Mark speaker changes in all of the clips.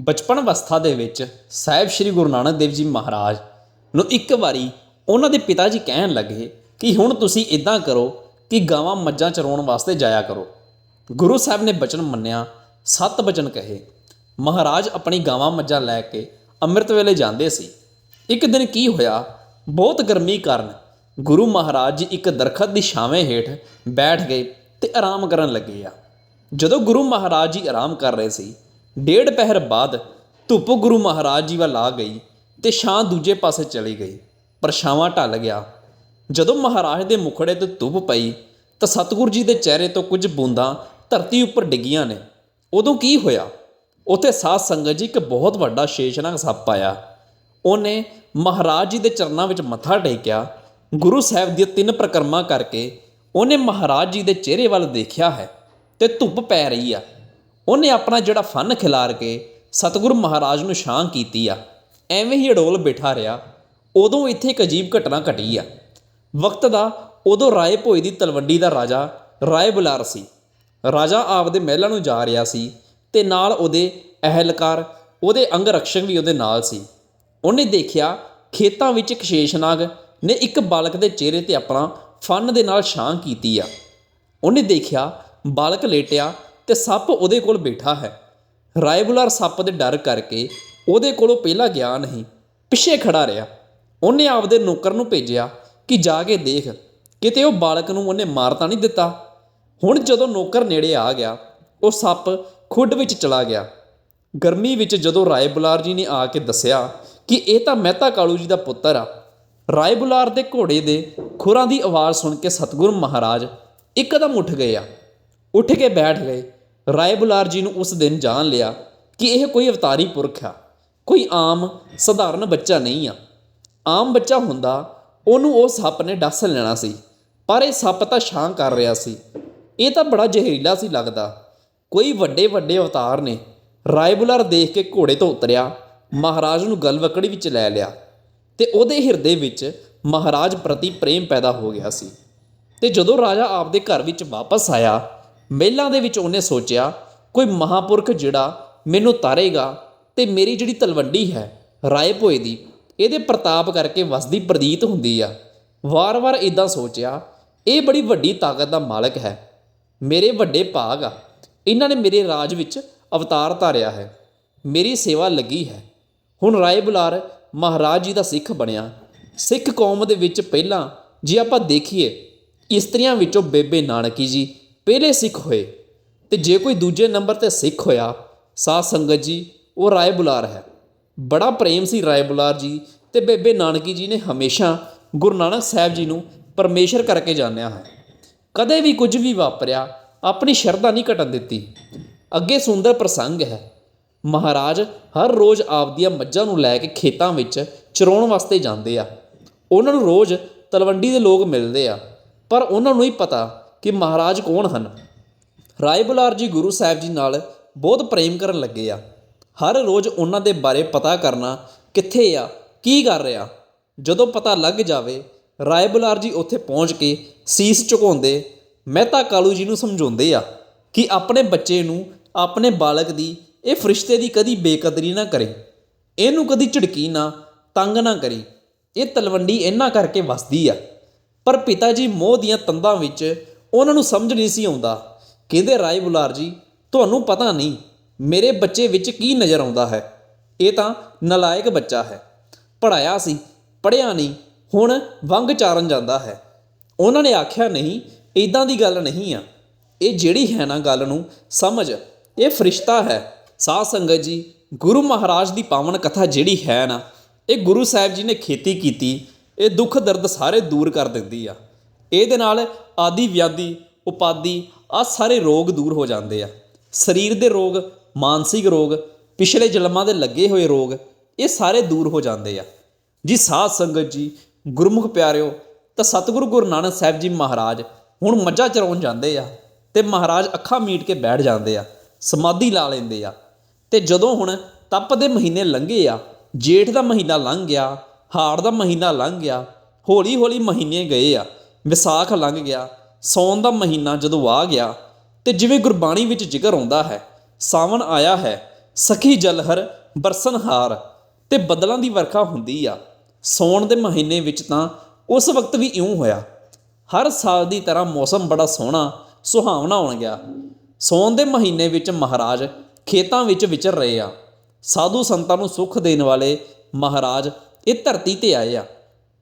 Speaker 1: ਬਚਪਨ ਅਵਸਥਾ ਦੇ ਵਿੱਚ ਸਾਹਿਬ ਸ੍ਰੀ ਗੁਰੂ ਨਾਨਕ ਦੇਵ ਜੀ ਮਹਾਰਾਜ ਨੂੰ ਇੱਕ ਵਾਰੀ ਉਹਨਾਂ ਦੇ ਪਿਤਾ ਜੀ ਕਹਿਣ ਲੱਗੇ ਕਿ ਹੁਣ ਤੁਸੀਂ ਇਦਾਂ ਕਰੋ ਕਿ ਗਾਵਾਂ ਮੱਝਾਂ ਚਰਾਉਣ ਵਾਸਤੇ ਜਾਇਆ ਕਰੋ। ਗੁਰੂ ਸਾਹਿਬ ਨੇ ਬਚਨ ਮੰਨਿਆ, ਸੱਤ ਬਚਨ ਕਹੇ। ਮਹਾਰਾਜ ਆਪਣੀ ਗਾਵਾਂ ਮੱਝਾਂ ਲੈ ਕੇ ਅੰਮ੍ਰਿਤ ਵੇਲੇ ਜਾਂਦੇ ਸੀ। ਇੱਕ ਦਿਨ ਕੀ ਹੋਇਆ, ਬਹੁਤ ਗਰਮੀ ਕਾਰਨ ਗੁਰੂ ਮਹਾਰਾਜ ਜੀ ਇੱਕ ਦਰਖਤ ਦੀ ਛਾਵੇਂ ਹੇਠ ਬੈਠ ਗਏ ਤੇ ਆਰਾਮ ਕਰਨ ਲੱਗੇ ਆ। ਜਦੋਂ ਗੁਰੂ ਮਹਾਰਾਜ ਜੀ ਆਰਾਮ ਕਰ ਰਹੇ ਸੀ ਡੇਢ ਪਹਿਰ ਬਾਅਦ ਧੁੱਪ ਗੁਰੂ ਮਹਾਰਾਜ ਜੀ ਵੱਲ ਆ ਗਈ ਤੇ ਛਾਂ ਦੂਜੇ ਪਾਸੇ ਚਲੀ ਗਈ। ਪਰ ਛਾਵਾਂ ਢਲ ਗਿਆ। ਜਦੋਂ ਮਹਾਰਾਜ ਦੇ ਮੁਖੜੇ ਤੇ ਧੁੱਪ ਪਈ, ਤਾਂ ਸਤਿਗੁਰੂ ਜੀ ਦੇ ਚਿਹਰੇ ਤੋਂ ਕੁਝ ਬੂੰਦਾਂ ਧਰਤੀ ਉੱਪਰ ਡਿੱਗੀਆਂ ਨੇ। ਉਦੋਂ ਕੀ ਹੋਇਆ? ਉੱਥੇ ਸਾਧ ਸੰਗਤ ਜੀ ਇੱਕ ਬਹੁਤ ਵੱਡਾ ਸ਼ੇਸ਼ਨਾਗ ਸੱਪ ਆਇਆ। ਉਹਨੇ ਮਹਾਰਾਜ ਜੀ ਦੇ ਚਰਨਾਂ ਵਿੱਚ ਮੱਥਾ ਟੇਕਿਆ। ਗੁਰੂ ਸਾਹਿਬ ਦੀਆਂ ਤਿੰਨ ਪ੍ਰਕਰਮਾਂ ਕਰਕੇ ਉਹਨੇ ਮਹਾਰਾਜ ਜੀ ਦੇ ਚਿਹਰੇ ਵੱਲ ਦੇਖਿਆ ਹੈ ਤੇ ਧੁੱਪ ਪੈ ਰਹੀ ਆ। ਉਹਨੇ ਆਪਣਾ ਜਿਹੜਾ ਫਨ ਖਿਲਾਰ ਕੇ ਸਤਿਗੁਰੂ ਮਹਾਰਾਜ ਨੂੰ ਛਾਂ ਕੀਤੀ ਆ, ਐਵੇਂ ਹੀ ਅਡੋਲ ਬੈਠਾ ਰਿਹਾ, ਉਦੋਂ ਇੱਥੇ ਇੱਕ ਅਜੀਬ ਘਟਨਾ ਘਟੀ ਆ। ਵਕਤ ਦਾ ਉਦੋਂ ਰਾਏ ਭੋਏ ਦੀ ਤਲਵੰਡੀ ਦਾ ਰਾਜਾ ਰਾਏ ਬੁਲਾਰ ਸੀ। ਰਾਜਾ ਆਪਦੇ ਮਹਿਲਾਂ ਨੂੰ ਜਾ ਰਿਹਾ ਸੀ ਤੇ ਨਾਲ ਉਹਦੇ ਅਹਿਲਕਾਰ, ਉਹਦੇ ਅੰਗ ਰਕਸ਼ਕ ਵੀ ਉਹਦੇ ਨਾਲ ਸੀ। ਉਹਨੇ ਦੇਖਿਆ ਖੇਤਾਂ ਵਿੱਚ ਇੱਕ ਸ਼ੇਸ਼ਨਾਗ ਨੇ ਇੱਕ ਬਾਲਕ ਦੇ ਚਿਹਰੇ ਤੇ ਆਪਣਾ ਫਨ ਦੇ ਨਾਲ ਛਾਂ ਕੀਤੀ ਆ। ਉਹਨੇ ਦੇਖਿਆ ਬਾਲਕ ਲੇਟਿਆ ਤੇ ਸੱਪ ਉਹਦੇ ਕੋਲ ਬੈਠਾ ਹੈ। ਰਾਏਬੁਲਾਰ ਸੱਪ ਦੇ ਡਰ ਕਰਕੇ ਉਹਦੇ ਕੋਲੋਂ ਪਹਿਲਾਂ ਗਿਆ ਨਹੀਂ, ਪਿੱਛੇ ਖੜਾ ਰਿਹਾ। ਉਹਨੇ ਆਪਦੇ ਨੌਕਰ ਨੂੰ ਭੇਜਿਆ ਕਿ ਜਾ ਕੇ ਦੇਖ, ਕਿਤੇ ਉਹ ਬਾਲਕ ਨੂੰ ਉਹਨੇ ਮਾਰ ਤਾਂ ਨਹੀਂ ਦਿੱਤਾ। ਹੁਣ ਜਦੋਂ ਨੌਕਰ ਨੇੜੇ ਆ ਗਿਆ, ਉਹ ਸੱਪ ਖੁੱਡ ਵਿੱਚ ਚਲਾ ਗਿਆ। ਗਰਮੀ ਵਿੱਚ ਜਦੋਂ ਰਾਏ ਬੁਲਾਰ ਜੀ ਨੇ ਆ ਕੇ ਦੱਸਿਆ ਕਿ ਇਹ ਤਾਂ ਮਹਿਤਾ ਕਾਲੂ ਜੀ ਦਾ ਪੁੱਤਰ ਆ ਰਾਏ ਬੁਲਾਰ ਦੇ ਘੋੜੇ ਦੇ ਖੁਰਾਂ ਦੀ ਆਵਾਜ਼ ਸੁਣ ਕੇ ਸਤਿਗੁਰੂ ਮਹਾਰਾਜ ਇੱਕਦਮ ਉੱਠ ਗਏ ਆ। ਉੱਠ ਕੇ ਬੈਠ ਗਏ। ਰਾਏ ਬੁਲਾਰ ਜੀ ਨੂੰ ਉਸ ਦਿਨ ਜਾਣ ਲਿਆ ਕਿ ਇਹ ਕੋਈ ਅਵਤਾਰੀ ਪੁਰਖ ਆ। ਕੋਈ ਆਮ, ਸਧਾਰਨ ਬੱਚਾ ਨਹੀਂ ਆ। ਆਮ ਬੱਚਾ ਹੁੰਦਾ, ਉਹਨੂੰ ਉਹ ਸੱਪ ਨੇ ਡੱਸ ਲੈਣਾ ਸੀ, ਪਰ ਇਹ ਸੱਪ ਤਾਂ ਛਾਂ ਕਰ ਰਿਹਾ ਸੀ। ਇਹ ਤਾਂ ਬੜਾ ਜ਼ਹਿਰੀਲਾ ਸੀ ਲੱਗਦਾ। ਕੋਈ ਵੱਡੇ ਵੱਡੇ ਅਵਤਾਰ ਨੇ, ਰਾਏਬੁਲਾਰ ਦੇਖ ਕੇ ਘੋੜੇ ਤੋਂ ਉਤਰਿਆ, ਮਹਾਰਾਜ ਨੂੰ ਗਲਵਕੜੀ ਵਿੱਚ ਲੈ ਲਿਆ ਤੇ ਉਹਦੇ ਹਿਰਦੇ ਵਿੱਚ ਮਹਾਰਾਜ ਪ੍ਰਤੀ ਪ੍ਰੇਮ ਪੈਦਾ ਹੋ ਗਿਆ ਸੀ। ਤੇ ਜਦੋਂ ਰਾਜਾ ਆਪਦੇ ਘਰ ਵਿੱਚ ਵਾਪਸ ਆਇਆ ਮਹਿਲਾਂ ਦੇ ਵਿੱਚ ਉਹਨੇ ਸੋਚਿਆ, ਕੋਈ ਮਹਾਪੁਰਖ ਜਿਹੜਾ ਮੈਨੂੰ ਤਾਰੇਗਾ ਤੇ ਮੇਰੀ ਜਿਹੜੀ ਤਲਵੰਡੀ ਹੈ ਰਾਏ ਭੋਏ ਦੀ, ਇਹਦੇ ਪ੍ਰਤਾਪ ਕਰਕੇ ਵਸਦੀ ਪ੍ਰਦੀਤ ਹੁੰਦੀ ਆ। ਵਾਰ-ਵਾਰ ਇਦਾਂ ਸੋਚਿਆ, ਇਹ ਬੜੀ ਵੱਡੀ ਤਾਕਤ ਦਾ ਮਾਲਕ ਹੈ, ਮੇਰੇ ਵੱਡੇ ਭਾਗ ਆ। ਇਹਨਾਂ ਨੇ ਮੇਰੇ ਰਾਜ ਵਿੱਚ ਅਵਤਾਰ ਧਾਰਿਆ ਹੈ, ਮੇਰੀ ਸੇਵਾ ਲੱਗੀ ਹੈ। ਹੁਣ ਰਾਏ ਬੁਲਾਰ ਮਹਾਰਾਜ ਜੀ ਦਾ ਸਿੱਖ ਬਣਿਆ। ਸਿੱਖ ਕੌਮ ਦੇ ਵਿੱਚ ਪਹਿਲਾਂ ਜੇ ਆਪਾਂ ਦੇਖੀਏ, ਇਸਤਰੀਆਂ ਵਿੱਚੋਂ ਬੇਬੇ ਨਾਨਕੀ ਜੀ ਪਹਿਲੇ ਸਿੱਖ ਹੋਏ ਤੇ ਜੇ ਕੋਈ ਦੂਜੇ ਨੰਬਰ ਤੇ ਸਿੱਖ ਹੋਇਆ, ਸਾਧ ਸੰਗਤ ਜੀ, ਉਹ ਰਾਏ ਬੁਲਾਰ ਹੈ। ਬੜਾ ਪ੍ਰੇਮ ਸੀ ਰਾਏ ਬੁਲਾਰ ਜੀ ਤੇ ਬੇਬੇ ਨਾਨਕੀ ਜੀ ਨੇ ਹਮੇਸ਼ਾ ਗੁਰੂ ਨਾਨਕ ਸਾਹਿਬ ਜੀ ਨੂੰ ਪਰਮੇਸ਼ਰ ਕਰਕੇ ਜਾਣਿਆ ਹੈ। ਕਦੇ ਵੀ ਕੁਝ ਵੀ ਵਾਪਰਿਆ, ਆਪਣੀ ਸ਼ਰਧਾ ਨਹੀਂ ਘਟਣ ਦਿੱਤੀ। ਅੱਗੇ ਸੁੰਦਰ ਪ੍ਰਸੰਗ ਹੈ, ਮਹਾਰਾਜ ਹਰ ਰੋਜ਼ ਆਪਦੀਆਂ ਮੱਝਾਂ ਨੂੰ ਲੈ ਕੇ ਖੇਤਾਂ ਵਿੱਚ ਚਰਾਉਣ ਵਾਸਤੇ ਜਾਂਦੇ ਆ। ਉਹਨਾਂ ਨੂੰ ਰੋਜ਼ ਤਲਵੰਡੀ ਦੇ ਲੋਕ ਮਿਲਦੇ ਆ, ਪਰ ਉਹਨਾਂ ਨੂੰ ਹੀ ਪਤਾ ਕਿ ਮਹਾਰਾਜ ਕੌਣ ਹਨ? ਰਾਏ ਬੁਲਾਰ ਜੀ ਗੁਰੂ ਸਾਹਿਬ ਜੀ ਨਾਲ ਬਹੁਤ ਪ੍ਰੇਮ ਕਰਨ ਲੱਗੇ ਆ। ਹਰ ਰੋਜ਼ ਉਹਨਾਂ ਦੇ ਬਾਰੇ ਪਤਾ ਕਰਨਾ ਕਿੱਥੇ ਆ, ਕੀ ਕਰ ਰਿਹਾ? ਜਦੋਂ ਪਤਾ ਲੱਗ ਜਾਵੇ, ਰਾਏ ਬੁਲਾਰ ਜੀ ਉੱਥੇ ਪਹੁੰਚ ਕੇ ਸੀਸ ਝੁਕਾਉਂਦੇ ਮਹਿਤਾ ਕਾਲੂ ਜੀ ਨੂੰ ਸਮਝਾਉਂਦੇ ਆ ਕਿ ਆਪਣੇ ਬੱਚੇ ਨੂੰ ਆਪਣੇ ਬਾਲਕ ਦੀ, ਇਹ ਫਰਿਸ਼ਤੇ ਦੀ ਕਦੀ ਬੇਕਦਰੀ ਨਾ ਕਰੇ। ਇਹਨੂੰ ਕਦੀ ਝਿੜਕੀ ਨਾ, ਤੰਗ ਨਾ ਕਰੀ। ਇਹ ਤਲਵੰਡੀ ਇਹਨਾਂ ਕਰਕੇ ਵਸਦੀ ਆ। ਪਰ ਪਿਤਾ ਜੀ ਮੋਹ ਦੀਆਂ ਤੰਦਾਂ ਵਿੱਚ ਉਹਨਾਂ ਨੂੰ ਸਮਝ ਨਹੀਂ ਸੀ ਆਉਂਦਾ। ਕਹਿੰਦੇ, ਰਾਏ ਬੁਲਾਰ ਜੀ, ਤੁਹਾਨੂੰ ਪਤਾ ਨਹੀਂ, ਮੇਰੇ ਬੱਚੇ ਵਿੱਚ ਕੀ ਨਜ਼ਰ ਆਉਂਦਾ ਹੈ। ਇਹ ਤਾਂ ਨਲਾਇਕ ਬੱਚਾ ਹੈ। ਪੜਾਇਆ ਸੀ ਪੜਿਆ ਨਹੀਂ, ਹੁਣ ਵੰਗ ਚਾਰਨ ਜਾਂਦਾ ਹੈ। ਉਹਨਾਂ ਨੇ ਆਖਿਆ, ਨਹੀਂ ਇਦਾਂ ਦੀ ਗੱਲ ਨਹੀਂ ਆ। ਇਹ ਜਿਹੜੀ ਹੈ ਨਾ ਗੱਲ ਨੂੰ ਸਮਝ, ਇਹ ਫਰਿਸ਼ਤਾ ਹੈ। ਸਾਧ ਸੰਗਤ ਜੀ, ਗੁਰੂ ਮਹਾਰਾਜ ਦੀ ਪਾਵਨ ਕਥਾ ਜਿਹੜੀ ਹੈ ਨਾ, ਇਹ ਗੁਰੂ ਸਾਹਿਬ ਜੀ ਨੇ ਖੇਤੀ ਕੀਤੀ, ਇਹ ਦੁੱਖ ਦਰਦ ਸਾਰੇ ਦੂਰ ਕਰ ਦਿੰਦੀ ਆ। ਇਹਦੇ ਨਾਲ ਆਦੀ, ਵਿਆਦੀ, ਉਪਾਦੀ ਆ ਸਾਰੇ ਰੋਗ ਦੂਰ ਹੋ ਜਾਂਦੇ ਆ। ਸਰੀਰ ਦੇ ਰੋਗ, ਮਾਨਸਿਕ ਰੋਗ, ਪਿਛਲੇ ਜਨਮਾਂ ਦੇ ਲੱਗੇ ਹੋਏ ਰੋਗ, ਇਹ ਸਾਰੇ ਦੂਰ ਹੋ ਜਾਂਦੇ ਆ। ਜੀ ਸਾਧ ਸੰਗਤ ਜੀ, ਗੁਰਮੁਖ ਪਿਆਰਿਓ, ਤਾਂ ਸਤਿਗੁਰੂ ਗੁਰੂ ਨਾਨਕ ਸਾਹਿਬ ਜੀ ਮਹਾਰਾਜ ਹੁਣ ਮੱਝਾਂ ਚਰਾਉਣ ਜਾਂਦੇ ਆ ਤੇ ਮਹਾਰਾਜ ਅੱਖਾਂ ਮੀਟ ਕੇ ਬੈਠ ਜਾਂਦੇ ਆ, ਸਮਾਧੀ ਲਾ ਲੈਂਦੇ ਆ। ਤੇ ਜਦੋਂ ਹੁਣ ਤਪ ਦੇ ਮਹੀਨੇ ਲੰਘੇ ਆ, ਜੇਠ ਦਾ ਮਹੀਨਾ ਲੰਘ ਗਿਆ, ਹਾੜ ਦਾ ਮਹੀਨਾ ਲੰਘ ਗਿਆ ਹੌਲੀ ਹੌਲੀ ਮਹੀਨੇ ਗਏ ਆ ਵਿਸਾਖ ਲੰਘ ਗਿਆ ਸੌਣ ਦਾ ਮਹੀਨਾ ਜਦੋਂ ਆ ਗਿਆ, ਤੇ ਜਿਵੇਂ ਗੁਰਬਾਣੀ ਵਿੱਚ ਜ਼ਿਕਰ ਆਉਂਦਾ ਹੈ, ਸਾਵਣ ਆਇਆ ਹੈ, ਸਖੀ ਜਲਹਰ ਬਰਸਨਹਾਰ ਤੇ ਬੱਦਲਾਂ ਦੀ ਵਰਖਾ ਹੁੰਦੀ ਆ। ਸੌਣ ਦੇ ਮਹੀਨੇ ਵਿੱਚ ਤਾਂ ਉਸ ਵਕਤ ਵੀ ਇਉਂ ਹੋਇਆ। ਹਰ ਸਾਲ ਦੀ ਤਰ੍ਹਾਂ ਮੌਸਮ ਬੜਾ ਸੋਹਣਾ, ਸੁਹਾਵਣਾ ਹੋਣ ਗਿਆ। ਸੌਣ ਦੇ ਮਹੀਨੇ ਵਿੱਚ ਮਹਾਰਾਜ ਖੇਤਾਂ ਵਿੱਚ ਵਿਚਰ ਰਹੇ ਆ। ਸਾਧੂ ਸੰਤਾਂ ਨੂੰ ਸੁੱਖ ਦੇਣ ਵਾਲੇ ਮਹਾਰਾਜ ਇਹ ਧਰਤੀ ਤੇ ਆਏ ਆ।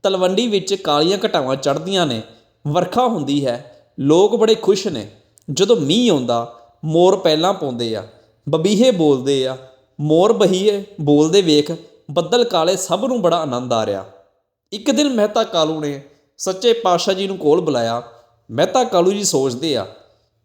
Speaker 1: ਤਲਵੰਡੀ ਵਿੱਚ ਕਾਲੀਆਂ ਘਟਾਵਾਂ ਚੜ੍ਹਦੀਆਂ ਨੇ ਵਰਖਾ ਹੁੰਦੀ ਹੈ, ਲੋਕ ਬੜੇ ਖੁਸ਼ ਨੇ। ਜਦੋਂ ਮੀਂਹ ਆਉਂਦਾ, ਮੋਰ ਪਹਿਲਾਂ ਪਾਉਂਦੇ ਆ। ਬਬੀਹੇ ਬੋਲਦੇ ਆ, ਮੋਰ ਬਹੀਏ ਬੋਲਦੇ ਵੇਖ, ਬੱਦਲ ਕਾਲੇ ਸਭ ਨੂੰ ਬੜਾ ਆਨੰਦ ਆ ਰਿਹਾ। ਇੱਕ ਦਿਨ ਮਹਿਤਾ ਕਾਲੂ ਨੇ ਸੱਚੇ ਪਾਤਸ਼ਾਹ ਜੀ ਨੂੰ ਕੋਲ ਬੁਲਾਇਆ। ਮਹਿਤਾ ਕਾਲੂ ਜੀ ਸੋਚਦੇ ਆ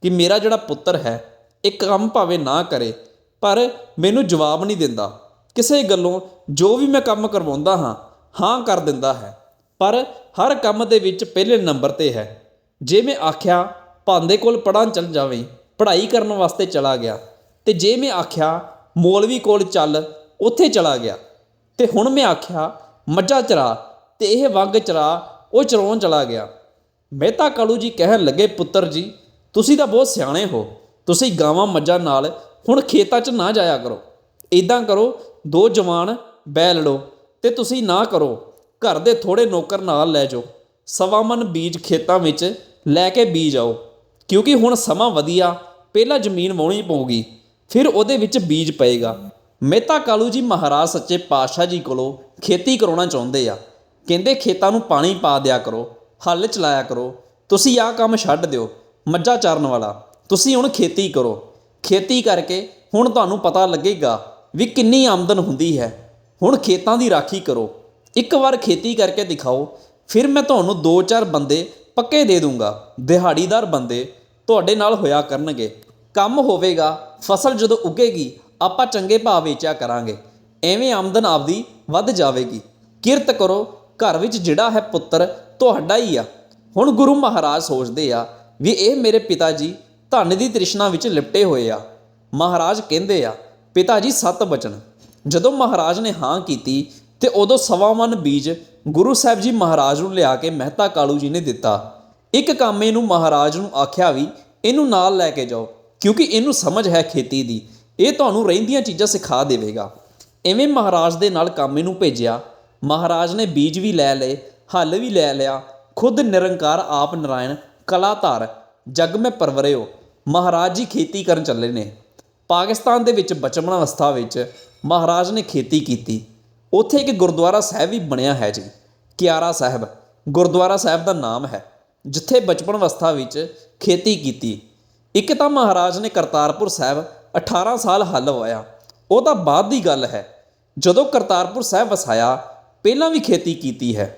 Speaker 1: ਕਿ ਮੇਰਾ ਜਿਹੜਾ ਪੁੱਤਰ ਹੈ, ਇਹ ਕੰਮ ਭਾਵੇਂ ਨਾ ਕਰੇ, ਪਰ ਮੈਨੂੰ ਜਵਾਬ ਨਹੀਂ ਦਿੰਦਾ। ਕਿਸੇ ਗੱਲੋਂ ਜੋ ਵੀ ਮੈਂ ਕੰਮ ਕਰਵਾਉਂਦਾ ਹਾਂ ਹਾਂ ਕਰ ਦਿੰਦਾ ਹੈ। ਪਰ ਹਰ ਕੰਮ ਦੇ ਵਿੱਚ ਪਹਿਲੇ ਨੰਬਰ ਤੇ ਹੈ। ਜੇ ਮੈਂ ਆਖਿਆ, ਭਾਂਦੇ ਕੋਲ ਪੜ੍ਹਨ ਚੱਲ ਜਾਵੇਂ, ਪੜ੍ਹਾਈ ਕਰਨ ਵਾਸਤੇ ਚਲਾ ਗਿਆ। ਤੇ ਜੇ ਮੈਂ ਆਖਿਆ, ਮੌਲਵੀ ਕੋਲ ਚੱਲ, ਉੱਥੇ ਚਲਾ ਗਿਆ। ਤੇ ਹੁਣ ਮੈਂ ਆਖਿਆ, ਮੱਝਾਂ ਚਰਾ ਤੇ ਇਹ ਵੰਗ ਚਰਾ, ਉਹ ਚਰਾਉਣ ਚਲਾ ਗਿਆ। ਮਹਿਤਾ ਕਾਲੂ ਜੀ ਕਹਿਣ ਲੱਗੇ, ਪੁੱਤਰ ਜੀ, ਤੁਸੀਂ ਤਾਂ ਬਹੁਤ ਸਿਆਣੇ ਹੋ। ਤੁਸੀਂ ਗਾਵਾਂ ਮੱਝਾਂ ਨਾਲ ਹੁਣ ਖੇਤਾਂ 'ਚ ਨਾ ਜਾਇਆ ਕਰੋ। ਇਦਾਂ ਕਰੋ, ਦੋ ਜਵਾਨ ਬੈਲ ਲਓ ਤੇ ਤੁਸੀਂ ਨਾ ਕਰੋ। ਘਰ ਦੇ ਥੋੜੇ ਨੌਕਰ ਨਾਲ ਲੈ ਜਾਓ। ਸਵਾ ਮਨ ਬੀਜ ਖੇਤਾਂ ਵਿੱਚ ਲੈ ਕੇ ਬੀਜ ਆਓ। ਕਿਉਂਕਿ ਹੁਣ ਸਮਾਂ ਵਧੀਆ, ਪਹਿਲਾਂ ਜ਼ਮੀਨ ਵਾਉਣੀ ਪਊਗੀ, ਫਿਰ ਉਹਦੇ ਵਿੱਚ ਬੀਜ ਪਏਗਾ। ਮਹਿਤਾ ਕਾਲੂ ਜੀ ਮਹਾਰਾਜ ਸੱਚੇ ਪਾਤਸ਼ਾਹ ਜੀ ਕੋਲੋਂ ਖੇਤੀ ਕਰਾਉਣਾ ਚਾਹੁੰਦੇ ਆ। ਕਹਿੰਦੇ, ਖੇਤਾਂ ਨੂੰ ਪਾਣੀ ਪਾ ਦਿਆ ਕਰੋ, ਹੱਲ ਚਲਾਇਆ ਕਰੋ। ਤੁਸੀਂ ਆਹ ਕੰਮ ਛੱਡ ਦਿਓ, ਮੱਝਾਂ ਚਾਰਨ ਵਾਲਾ। ਤੁਸੀਂ ਹੁਣ ਖੇਤੀ ਕਰੋ। ਖੇਤੀ ਕਰਕੇ ਹੁਣ ਤੁਹਾਨੂੰ ਪਤਾ ਲੱਗੇਗਾ ਵੀ ਕਿੰਨੀ ਆਮਦਨ ਹੁੰਦੀ ਹੈ। ਹੁਣ ਖੇਤਾਂ ਦੀ ਰਾਖੀ ਕਰੋ। ਇੱਕ ਵਾਰ ਖੇਤੀ ਕਰਕੇ ਦਿਖਾਓ, ਫਿਰ ਮੈਂ ਤੁਹਾਨੂੰ ਦੋ ਚਾਰ ਬੰਦੇ ਪੱਕੇ ਦੇ ਦੂੰਗਾ, ਦਿਹਾੜੀਦਾਰ ਬੰਦੇ ਤੁਹਾਡੇ ਨਾਲ ਹੋਇਆ ਕਰਨਗੇ। ਕੰਮ ਹੋਵੇਗਾ, ਫਸਲ ਜਦੋਂ ਉੱਗੇਗੀ, ਆਪਾਂ ਚੰਗੇ ਭਾਅ ਵੇਚਿਆ ਕਰਾਂਗੇ। ਐਵੇਂ ਆਮਦਨ ਆਪਦੀ ਵੱਧ ਜਾਵੇਗੀ। ਕਿਰਤ ਕਰੋ, ਘਰ ਵਿੱਚ ਜਿਹੜਾ ਹੈ ਪੁੱਤਰ ਤੁਹਾਡਾ ਹੀ ਆ। ਹੁਣ ਗੁਰੂ ਮਹਾਰਾਜ ਸੋਚਦੇ ਆ ਵੀ ਇਹ ਮੇਰੇ ਪਿਤਾ ਜੀ ਧਨ ਦੀ ਤ੍ਰਿਸ਼ਨਾ ਵਿੱਚ ਲਿਪਟੇ ਹੋਏ ਆ। ਮਹਾਰਾਜ ਕਹਿੰਦੇ ਆ ਪਿਤਾ ਜੀ ਸਤ ਬਚਨ। ਜਦੋਂ ਮਹਾਰਾਜ ਨੇ ਹਾਂ ਕੀਤੀ ਤੇ ਉਦੋਂ ਸਵਾ ਮਨ ਬੀਜ ਗੁਰੂ ਸਾਹਿਬ ਜੀ ਮਹਾਰਾਜ ਨੂੰ ਲਿਆ ਕੇ ਮਹਿਤਾ ਕਾਲੂ ਜੀ ਨੇ ਦਿੱਤਾ। ਇੱਕ ਕਾਮੇ ਨੂੰ ਮਹਾਰਾਜ ਨੂੰ ਆਖਿਆ ਵੀ, ਇਹਨੂੰ ਨਾਲ ਲੈ ਕੇ ਜਾਓ, ਕਿਉਂਕਿ ਇਹਨੂੰ ਸਮਝ ਹੈ ਖੇਤੀ ਦੀ। ਇਹ ਤੁਹਾਨੂੰ ਰਹਿੰਦੀਆਂ ਚੀਜ਼ਾਂ ਸਿਖਾ ਦੇਵੇਗਾ। ਐਵੇਂ ਮਹਾਰਾਜ ਦੇ ਨਾਲ ਕਾਮੇ ਨੂੰ ਭੇਜਿਆ। ਮਹਾਰਾਜ ਨੇ ਬੀਜ ਵੀ ਲੈ ਲਏ, ਹੱਲ ਵੀ ਲੈ ਲਿਆ। ਖੁਦ ਨਿਰੰਕਾਰ ਆਪ ਨਰਾਇਣ ਕਲਾਧਾਰ, ਜਗ ਮੈਂ ਪਰਵਰਿਓ। ਮਹਾਰਾਜ ਜੀ ਖੇਤੀ ਕਰਨ ਚੱਲੇ ਨੇ। ਪਾਕਿਸਤਾਨ ਦੇ ਵਿੱਚ ਬਚਪਨ ਅਵਸਥਾ ਵਿੱਚ ਮਹਾਰਾਜ ਨੇ ਖੇਤੀ ਕੀਤੀ। ਉੱਥੇ ਇੱਕ ਗੁਰਦੁਆਰਾ ਸਾਹਿਬ ਵੀ ਬਣਿਆ ਹੈ ਜੀ, ਕਿਆਰਾ ਸਾਹਿਬ। ਗੁਰਦੁਆਰਾ ਸਾਹਿਬ ਦਾ ਨਾਮ ਹੈ, ਜਿੱਥੇ ਬਚਪਨ ਅਵਸਥਾ ਵਿੱਚ ਖੇਤੀ ਕੀਤੀ। ਇੱਕ ਤਾਂ ਮਹਾਰਾਜ ਨੇ ਕਰਤਾਰਪੁਰ ਸਾਹਿਬ 18 ਸਾਲ ਹੱਲ ਵਾਇਆ। ਉਹ ਤਾਂ ਬਾਅਦ ਦੀ ਗੱਲ ਹੈ, ਜਦੋਂ ਕਰਤਾਰਪੁਰ ਸਾਹਿਬ ਵਸਾਇਆ, ਪਹਿਲਾਂ ਵੀ ਖੇਤੀ ਕੀਤੀ ਹੈ।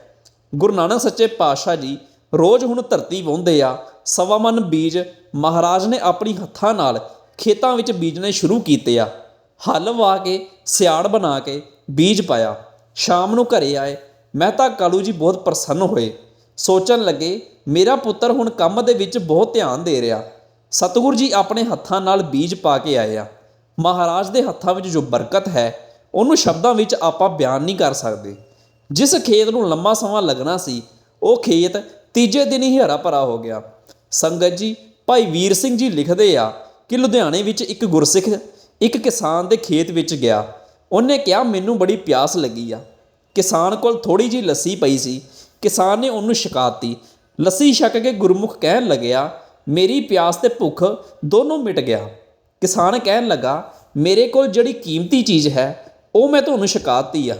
Speaker 1: ਗੁਰੂ ਨਾਨਕ ਸੱਚੇ ਪਾਤਸ਼ਾਹ ਜੀ ਰੋਜ਼ ਹੁਣ ਧਰਤੀ ਵਾਹੁੰਦੇ ਆ, ਸਵਾ ਮਨ ਬੀਜ ਮਹਾਰਾਜ ਨੇ ਆਪਣੀ ਹੱਥਾਂ ਨਾਲ ਖੇਤਾਂ ਵਿੱਚ ਬੀਜਣੇ ਸ਼ੁਰੂ ਕੀਤੇ ਆ। ਹੱਲ ਵਾ ਕੇ, ਸਿਆੜ ਬਣਾ ਕੇ ਬੀਜ ਪਾਇਆ। ਸ਼ਾਮ ਨੂੰ ਘਰੇ ਆਏ। ਮਹਿਤਾ ਕਾਲੂ ਜੀ ਬਹੁਤ ਪ੍ਰਸੰਨ ਹੋਏ। ਸੋਚਣ ਲੱਗੇ, ਮੇਰਾ ਪੁੱਤਰ ਹੁਣ ਕੰਮ ਦੇ ਵਿੱਚ ਬਹੁਤ ਧਿਆਨ ਦੇ ਰਿਹਾ। ਸਤਿਗੁਰੂ ਜੀ ਆਪਣੇ ਹੱਥਾਂ ਨਾਲ ਬੀਜ ਪਾ ਕੇ ਆਏ ਆ। ਮਹਾਰਾਜ ਦੇ ਹੱਥਾਂ ਵਿੱਚ ਜੋ ਬਰਕਤ ਹੈ, ਉਹਨੂੰ ਸ਼ਬਦਾਂ ਵਿੱਚ ਆਪਾਂ ਬਿਆਨ ਨਹੀਂ ਕਰ ਸਕਦੇ। ਜਿਸ ਖੇਤ ਨੂੰ ਲੰਮਾ ਸਮਾਂ ਲੱਗਣਾ ਸੀ, ਉਹ ਖੇਤ ਤੀਜੇ ਦਿਨ ਹੀ ਹਰਾ ਭਰਾ ਹੋ ਗਿਆ। ਸੰਗਤ ਜੀ, ਭਾਈ ਵੀਰ ਸਿੰਘ ਜੀ ਲਿਖਦੇ ਆ ਕਿ ਲੁਧਿਆਣੇ ਵਿੱਚ ਇੱਕ ਗੁਰਸਿੱਖ, ਇੱਕ ਕਿਸਾਨ ਦੇ ਖੇਤ ਵਿੱਚ ਗਿਆ। ਉਹਨੇ ਕਿਹਾ, ਮੈਨੂੰ ਬੜੀ ਪਿਆਸ ਲੱਗੀ ਆ। ਕਿਸਾਨ ਕੋਲ ਥੋੜੀ ਜੀ ਲੱਸੀ ਪਈ ਸੀ। ਕਿਸਾਨ ਨੇ ਉਹਨੂੰ ਛਕਾਤੀ। ਲੱਸੀ ਛਕ ਕੇ ਗੁਰਮੁਖ ਕਹਿਣ ਲੱਗਿਆ, ਮੇਰੀ ਪਿਆਸ ਤੇ ਭੁੱਖ ਦੋਨੋਂ ਮਿਟ ਗਿਆ। ਕਿਸਾਨ ਕਹਿਣ ਲੱਗਾ, ਮੇਰੇ ਕੋਲ ਜਿਹੜੀ ਕੀਮਤੀ ਚੀਜ਼ ਹੈ, ਉਹ ਮੈਂ ਤੁਹਾਨੂੰ ਛਕਾਤੀ ਆ।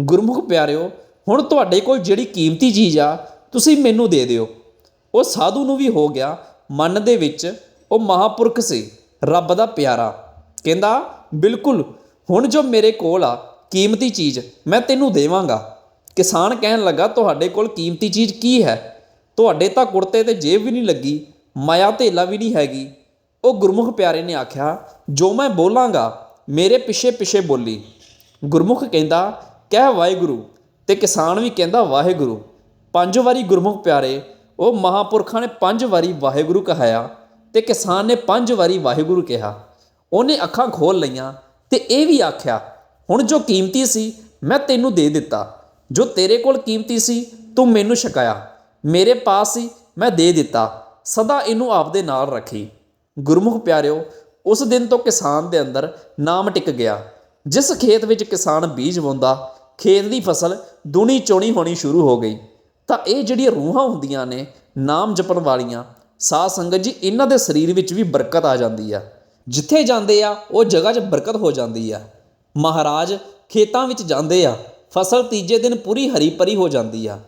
Speaker 1: ਗੁਰਮੁਖ, ਪਿਆਰਿਓ, ਹੁਣ ਤੁਹਾਡੇ ਕੋਲ ਜਿਹੜੀ ਕੀਮਤੀ ਚੀਜ਼ ਆ, ਤੁਸੀਂ ਮੈਨੂੰ ਦੇ ਦਿਓ। ਉਹ ਸਾਧੂ ਨੂੰ ਵੀ ਹੋ ਗਿਆ। ਮਨ ਦੇ ਵਿੱਚ ਉਹ ਮਹਾਪੁਰਖ ਸੀ, ਰੱਬ ਦਾ ਪਿਆਰਾ। ਕਹਿੰਦਾ, ਬਿਲਕੁਲ ਹੁਣ ਜੋ ਮੇਰੇ ਕੋਲ ਆ ਕੀਮਤੀ ਚੀਜ਼, ਮੈਂ ਤੈਨੂੰ ਦੇਵਾਂਗਾ। ਕਿਸਾਨ ਕਹਿਣ ਲੱਗਾ, ਤੁਹਾਡੇ ਕੋਲ ਕੀਮਤੀ ਚੀਜ਼ ਕੀ ਹੈ? ਤੁਹਾਡੇ ਤਾਂ ਕੁੜਤੇ ਤੇ ਜੇਬ ਵੀ ਨਹੀਂ ਲੱਗੀ, ਮਾਇਆ ਧੇਲਾ ਵੀ ਨਹੀਂ ਹੈਗੀ। ਉਹ ਗੁਰਮੁਖ ਪਿਆਰੇ ਨੇ ਆਖਿਆ, ਜੋ ਮੈਂ ਬੋਲਾਂਗਾ, ਮੇਰੇ ਪਿੱਛੇ ਪਿੱਛੇ ਬੋਲੀ। ਗੁਰਮੁਖ ਕਹਿੰਦਾ, ਕਹਿ ਵਾਹਿਗੁਰੂ। ਤੇ ਕਿਸਾਨ ਵੀ ਕਹਿੰਦਾ, ਵਾਹਿਗੁਰੂ। ਪੰਜ ਵਾਰੀ ਗੁਰਮੁਖ ਪਿਆਰੇ, ਉਹ ਮਹਾਪੁਰਖਾਂ ਨੇ ਪੰਜ ਵਾਰੀ ਵਾਹਿਗੁਰੂ ਕਹਾਇਆ ਤੇ ਕਿਸਾਨ ਨੇ ਪੰਜ ਵਾਰੀ ਵਾਹਿਗੁਰੂ ਕਿਹਾ। ਉਹਨੇ ਅੱਖਾਂ ਖੋਲ ਲਈਆਂ ਤੇ ਇਹ ਵੀ ਆਖਿਆ, ਹੁਣ ਜੋ ਕੀਮਤੀ ਸੀ, ਮੈਂ ਤੈਨੂੰ ਦੇ ਦਿੱਤਾ। ਜੋ ਤੇਰੇ ਕੋਲ ਕੀਮਤੀ ਸੀ, ਤੂੰ ਮੈਨੂੰ ਛਕਾਇਆ। ਮੇਰੇ ਪਾਸ ਸੀ, ਮੈਂ ਦੇ ਦਿੱਤਾ। ਸਦਾ ਇਹਨੂੰ ਆਪਦੇ ਨਾਲ ਰੱਖੀ। ਗੁਰਮੁਖ ਪਿਆਰਿਓ, ਉਸ ਦਿਨ ਤੋਂ ਕਿਸਾਨ ਦੇ ਅੰਦਰ ਨਾਮ ਟਿਕ ਗਿਆ। ਜਿਸ ਖੇਤ ਵਿੱਚ ਕਿਸਾਨ ਬੀਜ ਬੋਂਦਾ ਖੇਤ ਦੀ ਫਸਲ ਦੁਨੀ ਚੋਣੀ ਹੋਣੀ ਸ਼ੁਰੂ ਹੋ ਗਈ। ਤਾਂ ਇਹ ਜਿਹੜੀਆਂ ਰੂਹਾਂ ਹੁੰਦੀਆਂ ਨੇ, ਨਾਮ ਜਪਣ ਵਾਲੀਆਂ, ਸਾਧ ਸੰਗਤ ਜੀ, ਇਹਨਾਂ ਦੇ ਸਰੀਰ ਵਿੱਚ ਵੀ ਬਰਕਤ ਆ ਜਾਂਦੀ ਆ। ਜਿੱਥੇ ਜਾਂਦੇ ਆ, ਉਹ ਜਗ੍ਹਾ 'ਚ ਬਰਕਤ ਹੋ ਜਾਂਦੀ ਆ। ਮਹਾਰਾਜ ਖੇਤਾਂ ਵਿੱਚ ਜਾਂਦੇ ਆ, ਫਸਲ ਤੀਜੇ ਦਿਨ ਪੂਰੀ ਹਰੀ ਭਰੀ ਹੋ ਜਾਂਦੀ ਆ।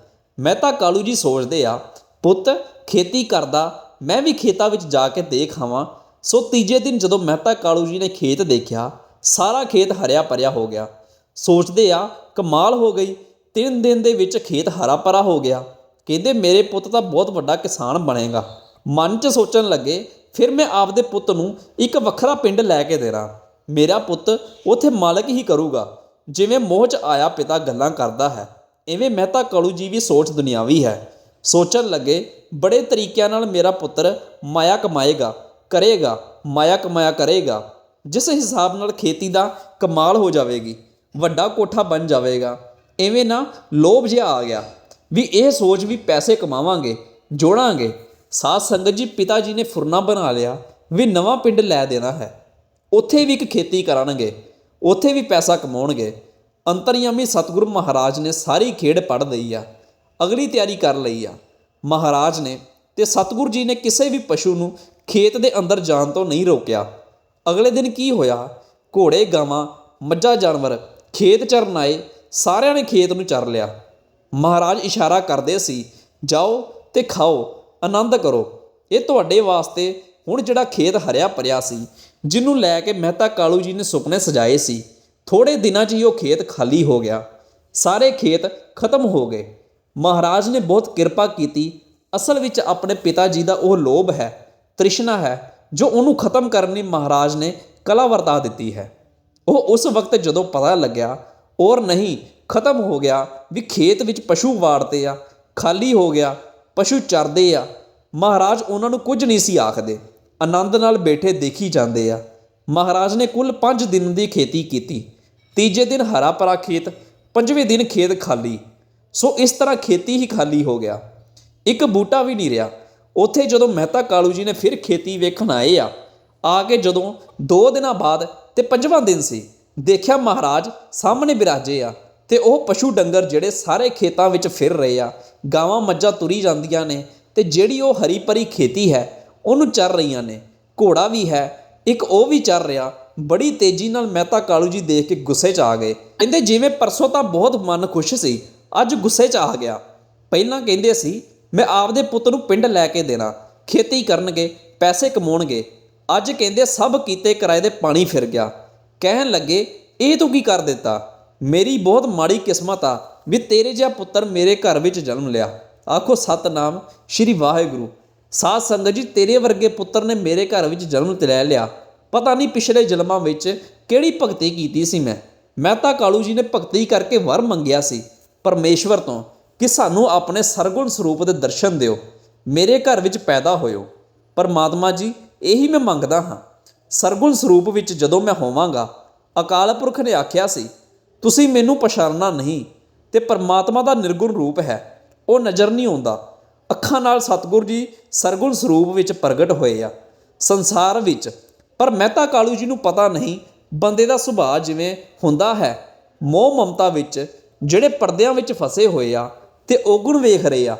Speaker 1: ਮਹਿਤਾ ਕਾਲੂ ਜੀ ਸੋਚਦੇ ਆ, ਪੁੱਤ, ਖੇਤੀ ਕਰਦਾ, ਮੈਂ ਵੀ ਖੇਤਾਂ ਵਿੱਚ ਜਾ ਕੇ ਦੇਖ ਆਵਾਂ। ਸੋ ਤੀਜੇ ਦਿਨ ਜਦੋਂ ਮਹਿਤਾ ਕਾਲੂ ਜੀ ਨੇ ਖੇਤ ਦੇਖਿਆ, ਸਾਰਾ ਖੇਤ ਹਰਿਆ ਭਰਿਆ ਹੋ ਗਿਆ। ਸੋਚਦੇ ਆ, ਕਮਾਲ ਹੋ ਗਈ, ਤਿੰਨ ਦਿਨ ਦੇ ਵਿੱਚ ਖੇਤ ਹਰਾ ਭਰਾ ਹੋ ਗਿਆ। ਕਹਿੰਦੇ ਮੇਰੇ ਪੁੱਤ ਤਾਂ ਬਹੁਤ ਵੱਡਾ ਕਿਸਾਨ ਬਣੇਗਾ। ਮਨ 'ਚ ਸੋਚਣ ਲੱਗੇ, ਫਿਰ ਮੈਂ ਆਪਦੇ ਪੁੱਤ ਨੂੰ ਇੱਕ ਵੱਖਰਾ ਪਿੰਡ ਲੈ ਕੇ ਦੇਣਾ। ਮੇਰਾ ਪੁੱਤ ਉੱਥੇ ਮਾਲਕ ਹੀ ਕਰੂਗਾ। ਜਿਵੇਂ ਮੋਹ 'ਚ ਆਇਆ ਪਿਤਾ ਗੱਲਾਂ ਕਰਦਾ ਹੈ ਐਵੇਂ ਮਹਿਤਾ ਕਲੂ ਜੀ ਵੀ ਸੋਚ ਦੁਨਿਆਵੀ ਹੈ। ਸੋਚਣ ਲੱਗੇ, ਬੜੇ ਤਰੀਕਿਆਂ ਨਾਲ ਮੇਰਾ ਪੁੱਤਰ ਮਾਇਆ ਕਮਾਏਗਾ, ਕਰੇਗਾ, ਮਾਇਆ ਕਮਾਇਆ ਕਰੇਗਾ। ਜਿਸ ਹਿਸਾਬ ਨਾਲ ਖੇਤੀ ਦਾ ਕਮਾਲ ਹੋ ਜਾਵੇਗੀ, ਵੱਡਾ ਕੋਠਾ ਬਣ ਜਾਵੇਗਾ ਐਵੇਂ ਨਾ ਲੋਭ ਜਿਹਾ ਆ ਗਿਆ। ਵੀ ਇਹ ਸੋਚ ਵੀ ਪੈਸੇ ਕਮਾਵਾਂਗੇ, ਜੋੜਾਂਗੇ ਸਾਧ ਸੰਗਤ ਜੀ, ਪਿਤਾ ਜੀ ਨੇ ਫੁਰਨਾ ਬਣਾ ਲਿਆ ਵੀ ਨਵਾਂ ਪਿੰਡ ਲੈ ਦੇਣਾ ਹੈ। ਉੱਥੇ ਵੀ ਇੱਕ ਖੇਤੀ ਕਰਨਗੇ ਉੱਥੇ ਵੀ ਪੈਸਾ ਕਮਾਉਣਗੇ। ਅੰਤਰਯਾਮੀ ਸਤਿਗੁਰੂ ਮਹਾਰਾਜ ਨੇ ਸਾਰੀ ਖੇਡ ਪੜ ਲਈ ਆ, ਅਗਲੀ ਤਿਆਰੀ ਕਰ ਲਈ ਆ। ਮਹਾਰਾਜ ਨੇ ਤੇ ਸਤਿਗੁਰੂ ਜੀ ਨੇ ਕਿਸੇ ਵੀ ਪਸ਼ੂ ਨੂੰ ਖੇਤ ਦੇ ਅੰਦਰ ਜਾਣ ਤੋਂ ਨਹੀਂ ਰੋਕਿਆ। ਅਗਲੇ ਦਿਨ ਕੀ ਹੋਇਆ? ਘੋੜੇ, ਗਾਵਾਂ, ਮੱਝਾਂ, ਜਾਨਵਰ ਖੇਤ ਚਰਨ ਆਏ, ਸਾਰਿਆਂ ਨੇ ਖੇਤ ਨੂੰ ਚਰ ਲਿਆ। ਮਹਾਰਾਜ ਇਸ਼ਾਰਾ ਕਰਦੇ ਸੀ, ਜਾਓ ਤੇ ਖਾਓ ਆਨੰਦ ਕਰੋ। ਇਹ ਤੁਹਾਡੇ ਵਾਸਤੇ ਹੁਣ ਜਿਹੜਾ ਖੇਤ ਹਰਿਆ ਭਰਿਆ ਸੀ, ਜਿਹਨੂੰ ਲੈ ਕੇ ਮਹਿਤਾ ਕਾਲੂ ਜੀ ਨੇ ਸੁਪਨੇ ਸਜਾਏ ਸੀ ਥੋੜੇ ਦਿਨਾਂ 'ਚ ਹੀ ਉਹ ਖੇਤ ਖਾਲੀ ਹੋ ਗਿਆ। ਸਾਰੇ ਖੇਤ ਖਤਮ ਹੋ ਗਏ। ਮਹਾਰਾਜ ਨੇ ਬਹੁਤ ਕਿਰਪਾ ਕੀਤੀ। ਅਸਲ ਵਿੱਚ ਆਪਣੇ ਪਿਤਾ ਜੀ ਦਾ ਉਹ ਲੋਭ ਹੈ, ਤ੍ਰਿਸ਼ਨਾ ਹੈ, ਜੋ ਉਹਨੂੰ ਖਤਮ ਕਰਨ ਲਈ ਮਹਾਰਾਜ ਨੇ ਕਲਾ ਵਰਤਾ ਦਿੱਤੀ ਹੈ। ਉਹ ਉਸ ਵਕਤ ਜਦੋਂ ਪਤਾ ਲੱਗਿਆ, ਔਰ ਨਹੀਂ, ਖਤਮ ਹੋ ਗਿਆ ਵੀ ਖੇਤ ਵਿੱਚ ਪਸ਼ੂ ਵਾੜਤੇ ਆ, ਖਾਲੀ ਹੋ ਗਿਆ ਪਸ਼ੂ ਚਰਦੇ ਆ। ਮਹਾਰਾਜ ਉਹਨਾਂ ਨੂੰ ਕੁਝ ਨਹੀਂ ਸੀ ਆਖਦੇ। ਆਨੰਦ ਨਾਲ ਬੈਠੇ ਦੇਖੀ ਜਾਂਦੇ ਆ। ਮਹਾਰਾਜ ਨੇ ਕੁੱਲ 5 ਦਿਨ ਦੀ ਖੇਤੀ ਕੀਤੀ। ਤੀਜੇ ਦਿਨ ਹਰਾ ਭਰਾ ਖੇਤ, ਪੰਜਵੇਂ ਦਿਨ ਖੇਤ ਖਾਲੀ। ਸੋ ਇਸ ਤਰ੍ਹਾਂ ਖੇਤੀ ਹੀ ਖਾਲੀ ਹੋ ਗਿਆ। ਇੱਕ ਬੂਟਾ ਵੀ ਨਹੀਂ ਰਿਹਾ। ਉੱਥੇ ਜਦੋਂ ਮਹਿਤਾ ਕਾਲੂ ਜੀ ਨੇ ਫਿਰ ਖੇਤੀ ਵੇਖਣ ਆਏ ਆ ਆ ਕੇ ਜਦੋਂ 2 ਦਿਨਾਂ ਬਾਅਦ ਤੇ ਪੰਜਵਾਂ ਦਿਨ ਸੀ, ਦੇਖਿਆ ਮਹਾਰਾਜ ਸਾਹਮਣੇ ਬਿਰਾਜੇ ਆ। ਤੇ ਉਹ ਪਸ਼ੂ ਡੰਗਰ ਜਿਹੜੇ ਸਾਰੇ ਖੇਤਾਂ ਵਿੱਚ ਫਿਰ ਰਹੇ ਆ, ਗਾਵਾਂ ਮੱਝਾਂ ਤੁਰੀ ਜਾਂਦੀਆਂ ਨੇ ਤੇ ਜਿਹੜੀ ਉਹ ਹਰੀ ਭਰੀ ਖੇਤੀ ਹੈ, ਉਹਨੂੰ ਚਰ ਰਹੀਆਂ ਨੇ। ਘੋੜਾ ਵੀ ਹੈ, ਇੱਕ ਉਹ ਵੀ ਚੱਲ ਰਿਹਾ, ਬੜੀ ਤੇਜ਼ੀ ਨਾਲ ਮਹਿਤਾ ਕਾਲੂ ਜੀ ਦੇਖ ਕੇ ਗੁੱਸੇ 'ਚ ਆ ਗਏ। ਕਹਿੰਦੇ ਜਿਵੇਂ ਪਰਸੋਂ ਤਾਂ ਬਹੁਤ ਮਨ ਖੁਸ਼ ਸੀ, ਅੱਜ ਗੁੱਸੇ 'ਚ ਆ ਗਿਆ। ਪਹਿਲਾਂ ਕਹਿੰਦੇ ਸੀ, ਮੈਂ ਆਪਦੇ ਪੁੱਤ ਨੂੰ ਪਿੰਡ ਲੈ ਕੇ ਦੇਣਾ, ਖੇਤੀ ਕਰਨਗੇ, ਪੈਸੇ ਕਮਾਉਣਗੇ। ਅੱਜ ਕਹਿੰਦੇ ਸਭ ਕੀਤੇ ਕਿਰਾਏ ਦੇ ਪਾਣੀ ਫਿਰ ਗਿਆ। ਕਹਿਣ ਲੱਗੇ, ਇਹ ਤੂੰ ਕੀ ਕਰ ਦਿੱਤਾ? ਮੇਰੀ ਬਹੁਤ ਮਾੜੀ ਕਿਸਮਤ ਆ ਵੀ ਤੇਰੇ ਜਿਹਾ ਪੁੱਤਰ ਮੇਰੇ ਘਰ ਵਿੱਚ ਜਨਮ ਲਿਆ। ਆਖੋ, ਸਤਨਾਮ ਸ਼੍ਰੀ ਵਾਹਿਗੁਰੂ। ਸਾਧ ਸੰਗਤ ਜੀ, ਤੇਰੇ ਵਰਗੇ ਪੁੱਤਰ ਨੇ ਮੇਰੇ ਘਰ ਵਿੱਚ ਜਨਮ ਤੇ ਲੈ ਲਿਆ। ਪਤਾ ਨਹੀਂ ਪਿਛਲੇ ਜਨਮਾਂ ਵਿੱਚ ਕਿਹੜੀ ਭਗਤੀ ਕੀਤੀ ਸੀ ਮੈਂ। ਮਹਿਤਾ ਕਾਲੂ ਜੀ ਨੇ ਭਗਤੀ ਕਰਕੇ ਵਰ ਮੰਗਿਆ ਸੀ। ਪਰਮੇਸ਼ਵਰ ਤੋਂ ਕਿ ਸਾਨੂੰ ਆਪਣੇ ਸਰਗੁਣ ਸਰੂਪ ਦੇ ਦਰਸ਼ਨ ਦਿਓ। ਮੇਰੇ ਘਰ ਵਿੱਚ ਪੈਦਾ ਹੋਇਓ। ਪਰਮਾਤਮਾ ਜੀ, ਇਹੀ ਮੈਂ ਮੰਗਦਾ ਹਾਂ। ਸਰਗੁਣ ਸਰੂਪ ਵਿੱਚ ਜਦੋਂ ਮੈਂ ਹੋਵਾਂਗਾ, ਅਕਾਲ ਪੁਰਖ ਨੇ ਆਖਿਆ ਸੀ ਤੁਸੀਂ ਮੈਨੂੰ ਪਛਾਣਨਾ ਨਹੀਂ ਤੇ ਪਰਮਾਤਮਾ ਦਾ ਨਿਰਗੁਣ ਰੂਪ ਹੈ, ਉਹ ਨਜ਼ਰ ਨਹੀਂ ਆਉਂਦਾ। ਅੱਖਾਂ ਨਾਲ ਸਤਿਗੁਰ ਜੀ ਸਰਗੁਣ ਸਰੂਪ ਵਿੱਚ ਪ੍ਰਗਟ ਹੋਏ ਆ। ਸੰਸਾਰ ਵਿੱਚ, ਪਰ ਮਹਿਤਾ ਕਾਲੂ ਜੀ ਨੂੰ ਪਤਾ ਨਹੀਂ, ਬੰਦੇ ਦਾ ਸੁਭਾਅ ਜਿਵੇਂ ਹੁੰਦਾ ਹੈ, ਮੋਹ ਮਮਤਾ ਵਿੱਚ ਜਿਹੜੇ ਪਰਦਿਆਂ ਵਿੱਚ ਫਸੇ ਹੋਏ ਆ ਤੇ ਔਗੁਣ ਵੇਖ ਰਹੇ ਆ,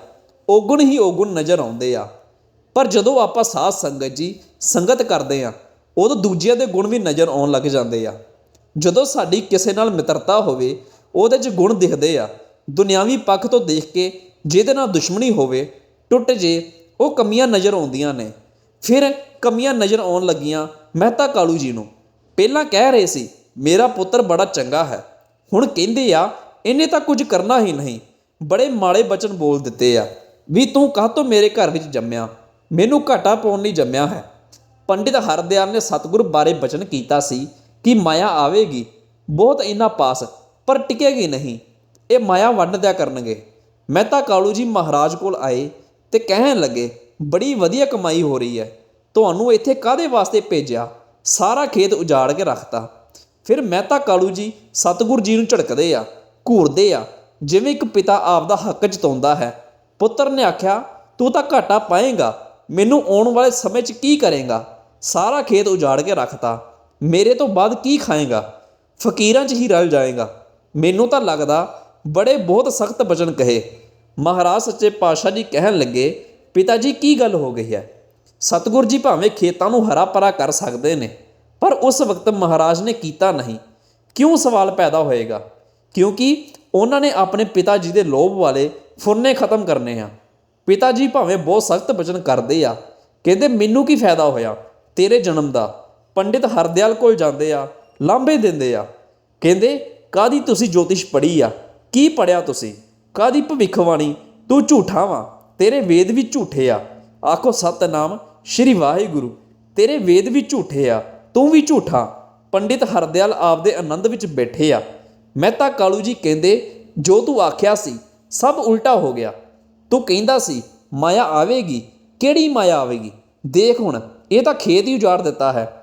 Speaker 1: ਔਗੁਣ ਹੀ ਔਗੁਣ ਨਜ਼ਰ ਆਉਂਦੇ ਆ। ਪਰ ਜਦੋਂ ਆਪਾਂ ਸਾਧ ਸੰਗਤ ਜੀ ਸੰਗਤ ਕਰਦੇ ਆ, ਉਦੋਂ ਦੂਜਿਆਂ ਦੇ ਗੁਣ ਵੀ ਨਜ਼ਰ ਆਉਣ ਲੱਗ ਜਾਂਦੇ ਆ। ਜਦੋਂ ਸਾਡੀ ਕਿਸੇ ਨਾਲ ਮਿੱਤਰਤਾ ਹੋਵੇ, ਉਹਦੇ 'ਚ ਗੁਣ ਦਿਖਦੇ ਆ। ਦੁਨਿਆਵੀ ਪੱਖ ਤੋਂ ਦੇਖ ਕੇ ਜਿਹਦੇ ਨਾਲ ਦੁਸ਼ਮਣੀ ਹੋਵੇ, ਟੁੱਟ ਜੇ, ਉਹ ਕਮੀਆਂ ਨਜ਼ਰ ਆਉਂਦੀਆਂ ਨੇ। ਫਿਰ ਕਮੀਆਂ ਨਜ਼ਰ ਆਉਣ ਲੱਗੀਆਂ ਮਹਿਤਾ ਕਾਲੂ ਜੀ ਨੂੰ। ਪਹਿਲਾਂ ਕਹਿ ਰਹੇ ਸੀ, ਮੇਰਾ ਪੁੱਤਰ ਬੜਾ ਚੰਗਾ ਹੈ। ਹੁਣ ਕਹਿੰਦੇ ਆ, ਇਹਨੇ ਤਾਂ ਕੁਝ ਕਰਨਾ ਹੀ ਨਹੀਂ। ਬੜੇ ਮਾੜੇ ਬਚਨ ਬੋਲ ਦਿੱਤੇ ਆ। ਵੀ ਤੂੰ ਕਾਹ ਤੋਂ ਮੇਰੇ ਘਰ ਵਿੱਚ ਜੰਮਿਆ? ਮੈਨੂੰ ਘਾਟਾ ਪਾਉਣ ਲਈ ਜੰਮਿਆ ਹੈ। ਪੰਡਿਤ ਹਰਦਿਆਲ ਨੇ ਸਤਿਗੁਰ ਬਾਰੇ ਬਚਨ ਕੀਤਾ ਸੀ। ਕਿ ਮਾਇਆ ਆਵੇਗੀ, ਬਹੁਤ ਇਨਾ ਪਾਸ, ਪਰ ਟਿਕੇਗੀ ਨਹੀਂ। ਇਹ ਮਾਇਆ ਵੰਡ ਦਿਆ ਕਰਨਗੇ। ਮਹਿਤਾ ਕਾਲੂ ਜੀ ਮਹਾਰਾਜ ਕੋਲ ਆਏ ਤੇ ਕਹਿਣ ਲੱਗੇ, ਬੜੀ ਵਧੀਆ ਕਮਾਈ ਹੋ ਰਹੀ ਹੈ। ਤੁਹਾਨੂੰ ਇੱਥੇ ਕਾਦੇ ਵਾਸਤੇ ਭੇਜਿਆ? ਸਾਰਾ ਖੇਤ ਉਜਾੜ ਕੇ ਰੱਖਤਾ। ਫਿਰ ਮਹਿਤਾ ਕਾਲੂ ਜੀ ਸਤਿਗੁਰੂ ਜੀ ਨੂੰ ਝੜਕਦੇ ਆ, ਘੂਰਦੇ ਆ, ਜਿਵੇਂ ਇੱਕ ਪਿਤਾ ਆਪਦਾ ਹੱਕ ਜਤਾਉਂਦਾ ਹੈ। ਪੁੱਤਰ ਨੇ ਆਖਿਆ, ਤੂੰ ਤਾਂ ਘਾਟਾ ਪਾਏਗਾ, ਮੈਨੂੰ ਆਉਣ ਵਾਲੇ ਸਮੇਂ 'ਚ ਕੀ ਕਰੇਗਾ? ਸਾਰਾ ਖੇਤ ਉਜਾੜ ਕੇ ਰੱਖਤਾ। ਮੇਰੇ ਤੋਂ ਬਾਅਦ ਕੀ ਖਾਏਗਾ? ਫਕੀਰਾਂ 'ਚ ਹੀ ਰਲ ਜਾਏਗਾ। ਮੈਨੂੰ ਤਾਂ ਲੱਗਦਾ ਬੜੇ ਬਹੁਤ ਸਖਤ ਬਚਨ ਕਹੇ। ਮਹਾਰਾਜ ਸੱਚੇ ਪਾਤਸ਼ਾਹ ਜੀ ਕਹਿਣ ਲੱਗੇ, ਪਿਤਾ ਜੀ, ਕੀ ਗੱਲ ਹੋ ਗਈ ਹੈ? ਸਤਿਗੁਰ ਜੀ ਭਾਵੇਂ ਖੇਤਾਂ ਨੂੰ ਹਰਾ ਭਰਾ ਕਰ ਸਕਦੇ ਨੇ, ਪਰ ਉਸ ਵਕਤ ਮਹਾਰਾਜ ਨੇ ਕੀਤਾ ਨਹੀਂ। ਕਿਉਂ ਸਵਾਲ ਪੈਦਾ ਹੋਏਗਾ? ਕਿਉਂਕਿ ਉਹਨਾਂ ਨੇ ਆਪਣੇ ਪਿਤਾ ਜੀ ਦੇ ਲੋਭ ਵਾਲੇ ਫੁਰਨੇ ਖਤਮ ਕਰਨੇ ਆ। ਪਿਤਾ ਜੀ ਭਾਵੇਂ ਬਹੁਤ ਸਖਤ ਬਚਨ ਕਰਦੇ ਆ, ਕਹਿੰਦੇ, ਮੈਨੂੰ ਕੀ ਫਾਇਦਾ ਹੋਇਆ? ਤੇਰੇ ਜਨਮ ਦਾ ਪੰਡਿਤ ਹਰਦਿਆਲ ਕੋਲ ਜਾਂਦੇ ਆ, ਲਾਂਭੇ ਦਿੰਦੇ ਆ। ਕਹਿੰਦੇ ਕਾਦੀ ਤੁਸੀਂ ਜੋਤਿਸ਼ ਪੜ੍ਹੀ ਆ? ਕੀ ਪੜਿਆ ਤੁਸੀਂ? ਕਾਦੀ ਭਵਿੱਖਬਾਣੀ? ਤੂੰ ਝੂਠਾ ਵਾਂ। ਤੇਰੇ ਵੇਦ ਵੀ ਝੂਠੇ ਆ। ਆਖੋ, ਸਤਨਾਮ ਸ਼੍ਰੀ ਵਾਹਿਗੁਰੂ। ਤੇਰੇ ਵੇਦ ਵੀ ਝੂਠੇ ਆ। ਤੂੰ ਵੀ ਝੂਠਾ। ਪੰਡਿਤ ਹਰਦਿਆਲ ਆਪਦੇ ਆਨੰਦ ਵਿੱਚ ਬੈਠੇ ਆ। ਮਹਿਤਾ ਕਾਲੂ ਜੀ ਕਹਿੰਦੇ, ਜੋ ਤੂੰ ਆਖਿਆ ਸੀ, ਸਭ ਉਲਟਾ ਹੋ ਗਿਆ। ਤੂੰ ਕਹਿੰਦਾ ਸੀ, ਮਾਇਆ ਆਵੇਗੀ। ਕਿਹੜੀ ਮਾਇਆ ਆਵੇਗੀ? ਦੇਖ ਹੁਣ, ਇਹ ਤਾਂ ਖੇਤ ਹੀ ਉਜਾੜ ਦਿੱਤਾ ਹੈ।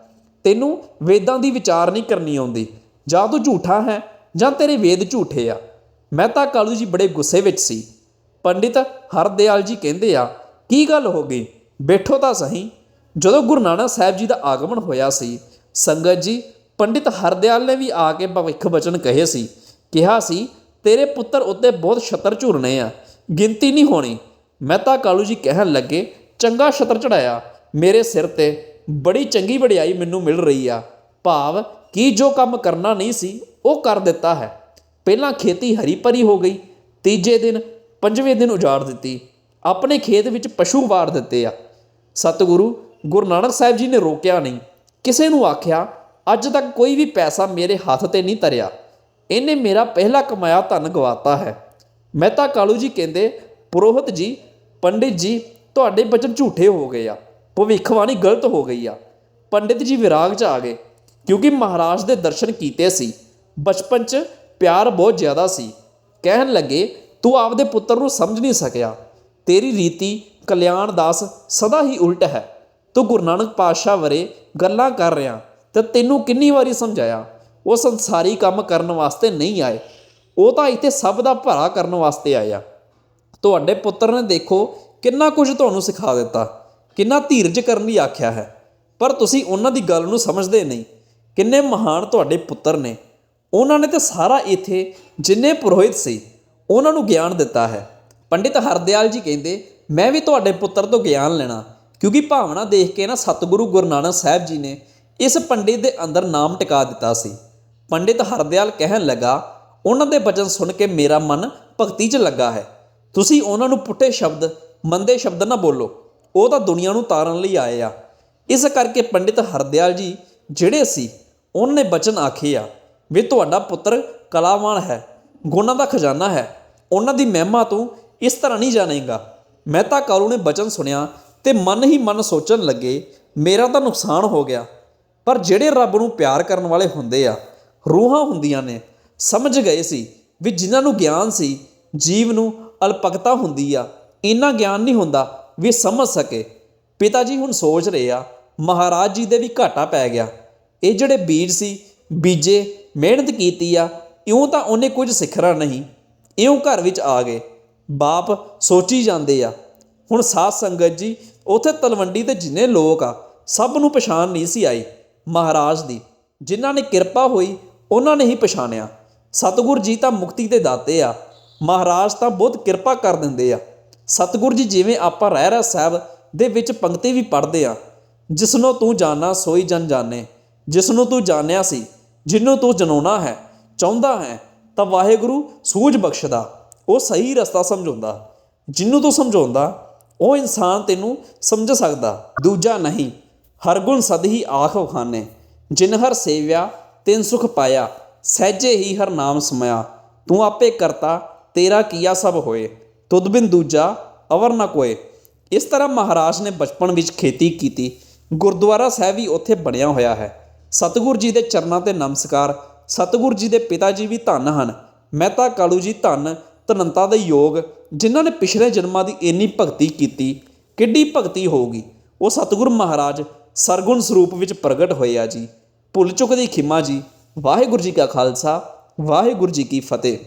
Speaker 1: ਤੈਨੂੰ ਵੇਦਾਂ ਦੀ ਵਿਚਾਰ ਨਹੀਂ ਕਰਨੀ ਆਉਂਦੀ। ਜਾਂ ਤੂੰ ਝੂਠਾ ਹੈ, ਜਾਂ ਤੇਰੇ ਵੇਦ ਝੂਠੇ ਆ। ਮਹਿਤਾ ਕਾਲੂ ਜੀ ਬੜੇ ਗੁੱਸੇ ਵਿੱਚ ਸੀ। ਪੰਡਿਤ ਹਰਦਿਆਲ ਜੀ ਕਹਿੰਦੇ ਆ, ਕੀ ਗੱਲ ਹੋ ਗਈ? ਬੈਠੋ ਤਾਂ ਸਹੀ। ਜਦੋਂ ਗੁਰੂ ਨਾਨਕ ਸਾਹਿਬ ਜੀ ਦਾ ਆਗਮਨ ਹੋਇਆ ਸੀ, ਸੰਗਤ ਜੀ, ਪੰਡਿਤ ਹਰਦਿਆਲ ਨੇ ਵੀ ਆ ਕੇ ਭਵਿੱਖ ਬਚਨ ਕਹੇ ਸੀ, ਕਿਹਾ ਸੀ, ਤੇਰੇ ਪੁੱਤਰ ਉੱਤੇ ਬਹੁਤ ਛਤਰ ਝੁਰਨੇ ਆ, ਗਿਣਤੀ ਨਹੀਂ ਹੋਣੀ। ਮਹਿਤਾ ਕਾਲੂ ਜੀ ਕਹਿਣ ਲੱਗੇ, ਚੰਗਾ ਛਤਰ ਚੜਾਇਆ, ਮੇਰੇ ਸਿਰ ਤੇ ਬੜੀ ਚੰਗੀ ਵਡਿਆਈ ਮੈਨੂੰ ਮਿਲ ਰਹੀ ਆ। ਭਾਵ ਕੀ ਜੋ ਕੰਮ ਕਰਨਾ ਨਹੀਂ ਸੀ, ਉਹ ਕਰ ਦਿੱਤਾ ਹੈ। ਪਹਿਲਾਂ ਖੇਤੀ ਹਰੀ ਭਰੀ ਹੋ ਗਈ, ਤੀਜੇ ਦਿਨ ਪੰਜਵੇਂ ਦਿਨ ਉਜਾੜ ਦਿੱਤੀ। ਆਪਣੇ ਖੇਤ ਵਿੱਚ ਪਸ਼ੂ ਵਾਰ ਦਿੱਤੇ ਆ। ਸਤਿਗੁਰੂ ਗੁਰੂ ਨਾਨਕ ਸਾਹਿਬ ਜੀ ਨੇ ਰੋਕਿਆ ਨਹੀਂ। ਕਿਸੇ ਨੂੰ ਆਖਿਆ, ਅੱਜ ਤੱਕ ਕੋਈ ਵੀ ਪੈਸਾ ਮੇਰੇ ਹੱਥ ਤੇ ਨਹੀਂ ਤਰਿਆ ਇਹਨੇ ਮੇਰਾ ਪਹਿਲਾ ਕਮਾਇਆ ਧਨ ਗਵਾਤਾ ਹੈ। ਮਹਿਤਾ ਕਾਲੂ ਜੀ ਕਹਿੰਦੇ, ਪੁਰੋਹਿਤ ਜੀ, ਪੰਡਿਤ ਜੀ, ਤੁਹਾਡੇ ਬਚਨ ਝੂਠੇ ਹੋ ਗਏ ਆ। ਭਵਿੱਖਬਾਣੀ ਗਲਤ ਹੋ ਗਈ ਆ। ਪੰਡਿਤ ਜੀ ਵਿਰਾਗ 'ਚ ਆ ਗਏ ਕਿਉਂਕਿ ਮਹਾਰਾਜ ਦੇ ਦਰਸ਼ਨ ਕੀਤੇ ਸੀ। ਬਚਪਨ 'ਚ ਪਿਆਰ ਬਹੁਤ ਜ਼ਿਆਦਾ ਸੀ। ਕਹਿਣ ਲੱਗੇ, ਤੂੰ ਆਪਦੇ ਪੁੱਤਰ ਨੂੰ ਸਮਝ ਨਹੀਂ ਸਕਿਆ। ਤੇਰੀ ਰੀਤੀ ਕਲਿਆਣ ਦਾਸ ਸਦਾ ਹੀ ਉਲਟ ਹੈ। ਤੂੰ ਗੁਰੂ ਨਾਨਕ ਪਾਤਸ਼ਾਹ ਵਰੇ ਗੱਲਾਂ ਕਰ ਰਿਹਾ ਤੇ ਤੈਨੂੰ ਕਿੰਨੀ ਵਾਰੀ ਸਮਝਾਇਆ। ਉਹ ਸੰਸਾਰੀ ਕੰਮ ਕਰਨ ਵਾਸਤੇ ਨਹੀਂ ਆਏ। ਉਹ ਤਾਂ ਇੱਥੇ ਸਭ ਦਾ ਭਲਾ ਕਰਨ ਵਾਸਤੇ ਆਇਆ ਤੁਹਾਡੇ ਪੁੱਤਰ ਨੇ ਦੇਖੋ ਕਿੰਨਾ ਕੁਝ ਤੁਹਾਨੂੰ ਸਿਖਾ ਦਿੱਤਾ। ਕਿੰਨਾ ਧੀਰਜ ਕਰਨ ਲਈ ਆਖਿਆ ਹੈ। ਪਰ ਤੁਸੀਂ ਉਹਨਾਂ ਦੀ ਗੱਲ ਨੂੰ ਸਮਝਦੇ ਨਹੀਂ। ਕਿੰਨੇ ਮਹਾਨ ਤੁਹਾਡੇ ਪੁੱਤਰ ਨੇ। ਉਹਨਾਂ ਨੇ ਤਾਂ ਸਾਰਾ ਇੱਥੇ ਜਿੰਨੇ ਪੁਰੋਹਿਤ ਸੀ, ਉਹਨਾਂ ਨੂੰ ਗਿਆਨ ਦਿੱਤਾ ਹੈ। ਪੰਡਿਤ ਹਰਦਿਆਲ ਜੀ ਕਹਿੰਦੇ, ਮੈਂ ਵੀ ਤੁਹਾਡੇ ਪੁੱਤਰ ਤੋਂ ਗਿਆਨ ਲੈਣਾ, ਕਿਉਂਕਿ ਭਾਵਨਾ ਦੇਖ ਕੇ ਨਾ ਸਤਿਗੁਰੂ ਗੁਰੂ ਨਾਨਕ ਸਾਹਿਬ ਜੀ ਨੇ ਇਸ ਪੰਡਿਤ ਦੇ ਅੰਦਰ ਨਾਮ ਟਿਕਾ ਦਿੱਤਾ ਸੀ। ਪੰਡਿਤ ਹਰਦਿਆਲ ਕਹਿਣ ਲੱਗਾ, ਉਹਨਾਂ ਦੇ ਬਚਨ ਸੁਣ ਕੇ ਮੇਰਾ ਮਨ ਭਗਤੀ 'ਚ ਲੱਗਾ ਹੈ। ਤੁਸੀਂ ਉਹਨਾਂ ਨੂੰ ਪੁੱਠੇ ਸ਼ਬਦ, ਮੰਦੇ ਸ਼ਬਦ ਨਾ ਬੋਲੋ। ਉਹ ਤਾਂ ਦੁਨੀਆ ਨੂੰ ਤਾਰਨ ਲਈ ਆਏ ਆ। ਇਸ ਕਰਕੇ ਪੰਡਿਤ ਹਰਦਿਆਲ ਜੀ ਜਿਹੜੇ ਸੀ, ਉਹਨਾਂ ਨੇ ਬਚਨ ਆਖੇ ਆ ਵੀ ਤੁਹਾਡਾ ਪੁੱਤਰ ਕਲਾਵਾਨ ਹੈ, ਗੁਣਾਂ ਦਾ ਖਜ਼ਾਨਾ ਹੈ, ਉਹਨਾਂ ਦੀ ਮਹਿਮਾ ਤੂੰ ਇਸ ਤਰ੍ਹਾਂ ਨਹੀਂ ਜਾਣੇਗਾ। ਮਹਿਤਾ ਕਾਲੂ ਨੇ ਬਚਨ ਸੁਣਿਆ ਤੇ ਮਨ ਹੀ ਮਨ ਸੋਚਣ ਲੱਗੇ, ਮੇਰਾ ਤਾਂ ਨੁਕਸਾਨ ਹੋ ਗਿਆ। ਪਰ ਜਿਹੜੇ ਰੱਬ ਨੂੰ ਪਿਆਰ ਕਰਨ ਵਾਲੇ ਹੁੰਦੇ ਆ, ਰੂਹਾਂ ਹੁੰਦੀਆਂ ਨੇ, ਸਮਝ ਗਏ ਸੀ ਵੀ ਜਿਨ੍ਹਾਂ ਨੂੰ ਗਿਆਨ ਸੀ, ਜੀਵ ਨੂੰ ਅਲਪਕਤਾ ਹੁੰਦੀ ਆ, ਇੰਨਾ ਗਿਆਨ ਨਹੀਂ ਹੁੰਦਾ ਵੀ ਸਮਝ ਸਕੇ। ਪਿਤਾ ਜੀ ਹੁਣ ਸੋਚ ਰਹੇ ਆ, ਮਹਾਰਾਜ ਜੀ ਦੇ ਵੀ ਘਾਟਾ ਪੈ ਗਿਆ। ਇਹ ਜਿਹੜੇ ਬੀਜ ਸੀ, ਬੀਜੇ, ਮਿਹਨਤ ਕੀਤੀ ਆ, ਇਉਂ ਤਾਂ ਉਹਨੇ ਕੁਝ ਸਿੱਖਣਾ ਨਹੀਂ। ਇਉਂ ਘਰ ਵਿੱਚ ਆ ਗਏ। ਬਾਪ ਸੋਚੀ ਜਾਂਦੇ ਆ, ਹੁਣ ਸਾਧ ਸੰਗਤ ਜੀ, ਉਥੇ ਤਲਵੰਡੀ ਤੇ ਜਿੰਨੇ ਲੋਕ ਆ, ਸਭ ਨੂੰ ਪਛਾਣ ਨਹੀਂ ਸੀ ਆਈ ਮਹਾਰਾਜ ਦੀ। ਜਿਨ੍ਹਾਂ ਨੇ ਕਿਰਪਾ ਹੋਈ, ਉਹਨਾਂ ਨੇ ਹੀ ਪਛਾਣਿਆ। ਸਤਿਗੁਰ ਜੀ ਤਾਂ ਮੁਕਤੀ ਦੇ ਦਾਤੇ ਆ। ਮਹਾਰਾਜ ਤਾਂ ਬਹੁਤ ਕਿਰਪਾ ਕਰ ਦਿੰਦੇ ਆ। ਸਤਿਗੁਰ ਜੀ, ਜਿਵੇਂ ਆਪਾਂ ਰਹਿਰਾ ਸਾਹਿਬ ਦੇ ਵਿੱਚ ਪੰਕਤੀ ਵੀ ਪੜ੍ਹਦੇ ਆ ਜਿਸਨੂੰ ਤੂੰ ਜਾਣਾ ਸੋਈ ਜਨ ਜਾਣੇ। ਜਿਸਨੂੰ ਤੂੰ ਜਾਣਿਆ ਸੀ ਜਿਹਨੂੰ ਤੂੰ ਜਨਾਉਣਾ ਹੈ, ਚਾਹੁੰਦਾ ਹੈ, ਤਾਂ ਵਾਹਿਗੁਰੂ ਸੂਝ ਬਖਸ਼ਦਾ, ਉਹ ਸਹੀ ਰਸਤਾ ਸਮਝਾਉਂਦਾ। ਜਿਹਨੂੰ ਤੂੰ ਸਮਝਾਉਂਦਾ, ਉਹ ਇਨਸਾਨ ਤੈਨੂੰ ਸਮਝ ਸਕਦਾ, ਦੂਜਾ ਨਹੀਂ। ਹਰ ਗੁਣ ਸਦਹੀ ਆਖ ਖਾਨੇ ਜਿਨ ਹਰ ਸੇਵਿਆ, ਤਿਨ ਸੁਖ ਪਾਇਆ, ਸਹਿਜੇ ਹੀ ਹਰ ਨਾਮ ਸਮਾਇਆ। ਤੂੰ ਆਪੇ ਕਰਤਾ, ਤੇਰਾ ਕੀਆ ਸਭ ਹੋਏ। ਤੁਧ ਦੂਜਾ ਅਵਰ ਨਾ ਕੋਏ। ਇਸ ਤਰ੍ਹਾਂ ਮਹਾਰਾਜ ਨੇ ਬਚਪਨ ਵਿੱਚ ਖੇਤੀ ਕੀਤੀ। ਗੁਰਦੁਆਰਾ ਸਾਹਿਬ ਵੀ ਉੱਥੇ ਬਣਿਆ ਹੋਇਆ ਹੈ। ਸਤਿਗੁਰ ਜੀ ਦੇ ਚਰਨਾਂ ਤੇ ਨਮਸਕਾਰ। ਸਤਿਗੁਰ ਜੀ ਦੇ ਪਿਤਾ ਜੀ ਵੀ ਧੰਨ ਹਨ। ਮਹਿਤਾ ਕਾਲੂ ਜੀ ਧੰਨ, ਧਨੰਤਾ ਦੇ ਯੋਗ, ਜਿਨ੍ਹਾਂ ਨੇ ਪਿਛਲੇ ਜਨਮਾਂ ਦੀ ਇੰਨੀ ਭਗਤੀ ਕੀਤੀ, ਕਿੱਡੀ ਭਗਤੀ ਹੋਊਗੀ। ਉਹ ਸਤਿਗੁਰ ਮਹਾਰਾਜ ਸਰਗੁਣ ਸਰੂਪ ਵਿੱਚ ਪ੍ਰਗਟ ਹੋਏ ਆ ਜੀ। ਭੁੱਲ ਚੁੱਕ ਦੀ ਖਿਮਾ ਜੀ। ਵਾਹਿਗੁਰੂ ਜੀ ਕਾ ਖਾਲਸਾ, ਵਾਹਿਗੁਰੂ ਜੀ ਕੀ ਫਤਿਹ।